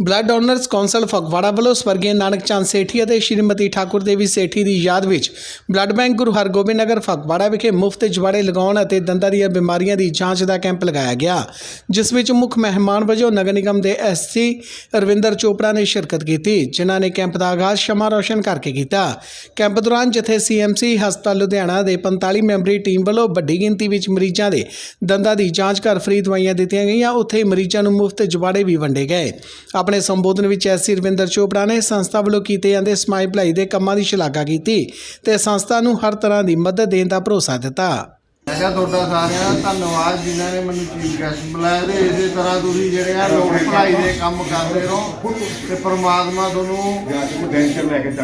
Blood donors council Phagwara ਵੱਲੋਂ ਸਵਰਗੀ ਨਾਨਕ ਚੰਦ ਸੇਠੀ ਅਤੇ ਸ਼੍ਰੀਮਤੀ ਠਾਕੁਰ ਦੇਵੀ ਸੇਠੀ ਦੀ ਯਾਦ ਵਿੱਚ ਬਲੱਡ ਬੈਂਕ ਗੁਰੂ ਹਰਗੋਬਿੰਦ ਨਗਰ ਫਗਵਾੜਾ ਵਿਖੇ ਮੁਫਤ ਜਵਾੜੇ ਲਗਾਉਣ ਅਤੇ ਦੰਦਾਂ ਦੀਆਂ ਬਿਮਾਰੀਆਂ ਦੀ ਜਾਂਚ ਦਾ ਕੈਂਪ ਲਗਾਇਆ ਗਿਆ, ਜਿਸ ਵਿੱਚ ਮੁੱਖ ਮਹਿਮਾਨ ਵਜੋਂ ਨਗਰ ਨਿਗਮ ਦੇ ਐਸਸੀ ਰਵਿੰਦਰ ਚੋਪੜਾ ਨੇ ਸ਼ਿਰਕਤ ਕੀਤੀ, ਜਿਨ੍ਹਾਂ ਨੇ ਕੈਂਪ ਦਾ ਆਗਾਜ਼ ਸ਼ਮਾ ਰੋਸ਼ਨ ਕਰਕੇ ਕੀਤਾ। ਕੈਂਪ ਦੌਰਾਨ ਜਿੱਥੇ ਸੀਐਮਸੀ ਹਸਪਤਾਲ ਲੁਧਿਆਣਾ ਦੇ 45 ਮੈਂਬਰੀ ਟੀਮ ਵੱਲੋਂ ਵੱਡੀ ਗਿਣਤੀ ਵਿੱਚ ਮਰੀਜ਼ਾਂ ਦੇ ਦੰਦਾਂ ਦੀ ਜਾਂਚ ਕਰ ਫ੍ਰੀ ਦਵਾਈਆਂ ਦਿੱਤੀਆਂ ਗਈਆਂ, ਉੱਥੇ ਮਰੀਜ਼ਾਂ ਨੂੰ ਮੁਫਤ ਜਵਾੜੇ ਵੀ ਵੰਡੇ ਗਏ। ਆਪਣੇ ਸੰਬੋਧਨ ਵਿੱਚ ਐਸਸੀ ਰਵਿੰਦਰ ਚੋਪੜਾ ਨੇ ਸੰਸਥਾ ਵੱਲੋਂ ਕੀਤੇ ਜਾਂਦੇ ਸਮਾਈ ਭਲਾਈ ਦੇ ਕੰਮਾਂ ਦੀ ਸ਼ਲਾਘਾ ਕੀਤੀ ਤੇ ਸੰਸਥਾ ਨੂੰ ਹਰ ਤਰ੍ਹਾਂ ਦੀ ਮਦਦ ਦੇਣ ਦਾ ਭਰੋਸਾ ਦਿੱਤਾ। ਮੈਂ ਤੁਹਾਡਾ ਸਾਰਿਆਂ ਦਾ ਧੰਨਵਾਦ ਜਿਨ੍ਹਾਂ ਨੇ ਮੈਨੂੰ ਚੀਫ ਗੈਸਟ ਬੁਲਾਇਆ ਤੇ ਇਸੇ ਤਰ੍ਹਾਂ ਤੁਸੀਂ ਜਿਹੜੇ ਆ ਲੋਕ ਭਲਾਈ ਦੇ ਕੰਮ ਕਰਦੇ ਰਹੋ ਤੇ ਪ੍ਰਮਾਤਮਾ ਤੁਹਾਨੂੰ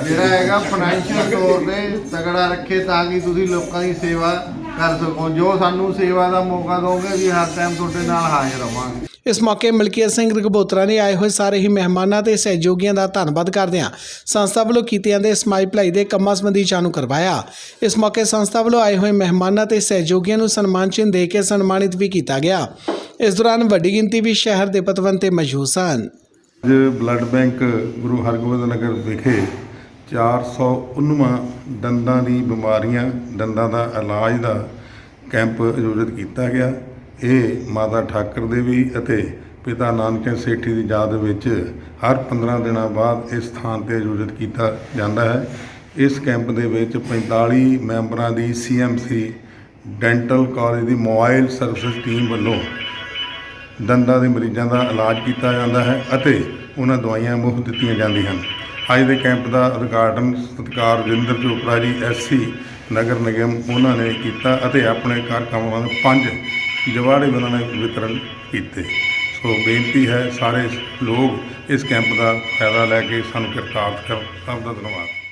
ਜਿਹੜਾ ਹੈਗਾ ਫਾਈਨੈਂਸ਼ੀਅਲ ਤੌਰ ਤੇ ਤਗੜਾ ਰੱਖੇ ਤਾਂ ਕਿ ਤੁਸੀਂ ਲੋਕਾਂ ਦੀ ਸੇਵਾ ਕਰ ਸਕੋ। ਜੋ ਸਾਨੂੰ ਸੇਵਾ ਦਾ ਮੌਕਾ ਦੋਗੇ ਵੀ ਹਰ ਟਾਈਮ ਤੁਹਾਡੇ ਨਾਲ ਹਾਜ਼ਰ ਰਵਾਂਗੇ। ਇਸ ਮੌਕੇ ਮਲਕੀਤ ਸਿੰਘ ਰਘਬੋਤਰਾ ਨੇ ਆਏ ਹੋਏ ਸਾਰੇ ਹੀ ਮਹਿਮਾਨਾਂ ਤੇ ਸਹਿਯੋਗੀਆਂ ਦਾ ਧੰਨਵਾਦ ਕਰਦਿਆਂ ਸੰਸਥਾ ਵੱਲੋਂ ਕੀਤੇ ਜਾਂਦੇ ਸਮਾਈ ਭਲਾਈ ਦੇ ਕੰਮਾਂ ਸੰਬੰਧੀ ਜਾਣੂ ਕਰਵਾਇਆ। ਇਸ ਮੌਕੇ ਸੰਸਥਾ ਵੱਲੋਂ ਆਏ ਹੋਏ ਮਹਿਮਾਨਾਂ ਤੇ ਸਹਿਯੋਗੀਆਂ ਨੂੰ ਸਨਮਾਨ ਚਿੰਨ੍ਹ ਦੇ ਕੇ ਸਨਮਾਨਿਤ ਵੀ ਕੀਤਾ ਗਿਆ। ਇਸ ਦੌਰਾਨ ਵੱਡੀ ਗਿਣਤੀ ਵਿੱਚ ਸ਼ਹਿਰ ਦੇ ਪਤਵੰਤੇ ਮੌਜੂਦ ਸਨ। ਅੱਜ ਬਲੱਡ ਬੈਂਕ ਗੁਰੂ ਹਰਗੋਬਿੰਦ ਨਗਰ ਵਿਖੇ 419 ਦੰਦਾਂ ਦੀ ਬਿਮਾਰੀਆਂ, ਦੰਦਾਂ ਦਾ ਇਲਾਜ ਦਾ ਕੈਂਪ ਆਯੋਜਿਤ ਕੀਤਾ ਗਿਆ। ਇਹ ਮਾਤਾ ਠਾਕਰ ਦੇਵੀ ਅਤੇ ਪਿਤਾ ਨਾਨਕ ਸੇਠੀ ਦੀ ਯਾਦ ਵਿੱਚ ਹਰ 15 ਦਿਨਾਂ ਬਾਅਦ ਇਸ ਸਥਾਨ ਤੇ ਆਯੋਜਿਤ ਕੀਤਾ ਜਾਂਦਾ ਹੈ। ਇਸ ਕੈਂਪ ਦੇ ਵਿੱਚ 45 ਮੈਂਬਰਾਂ ਦੀ ਸੀਐਮਸੀ ਡੈਂਟਲ ਕਾਲਜ ਦੀ ਮੋਬਾਈਲ ਸਰਵਿਸ ਟੀਮ ਵੱਲੋਂ ਦੰਦਾਂ ਦੇ ਮਰੀਜ਼ਾਂ ਦਾ ਇਲਾਜ ਕੀਤਾ ਜਾਂਦਾ ਹੈ ਅਤੇ ਉਹਨਾਂ ਦਵਾਈਆਂ ਮੁਫਤ ਦਿੱਤੀਆਂ ਜਾਂਦੀਆਂ ਹਨ। ਅੱਜ ਦੇ ਕੈਂਪ ਦਾ ਉਦਘਾਟਨ ਸਤਿਕਾਰ ਰਵਿੰਦਰ ਚੋਪੜਾ ਜੀ ਐਸਸੀ ਨਗਰ ਨਿਗਮ ਉਹਨਾਂ ਨੇ ਕੀਤਾ ਅਤੇ ਆਪਣੇ ਕਾਰਕੁਨਾਂ ਨੂੰ ਪੰਜ ਜਵਾੜੇ ਉਹਨਾਂ ਨੇ ਵਿਤਰਨ ਕੀਤੇ। ਸੋ ਬੇਨਤੀ ਹੈ ਸਾਰੇ ਲੋਕ ਇਸ ਕੈਂਪ ਦਾ ਫਾਇਦਾ ਲੈ ਕੇ ਸਾਨੂੰ ਕਿਰਤਾਰਥ ਕਰਨ ਸਭ ਦਾ ਧੰਨਵਾਦ।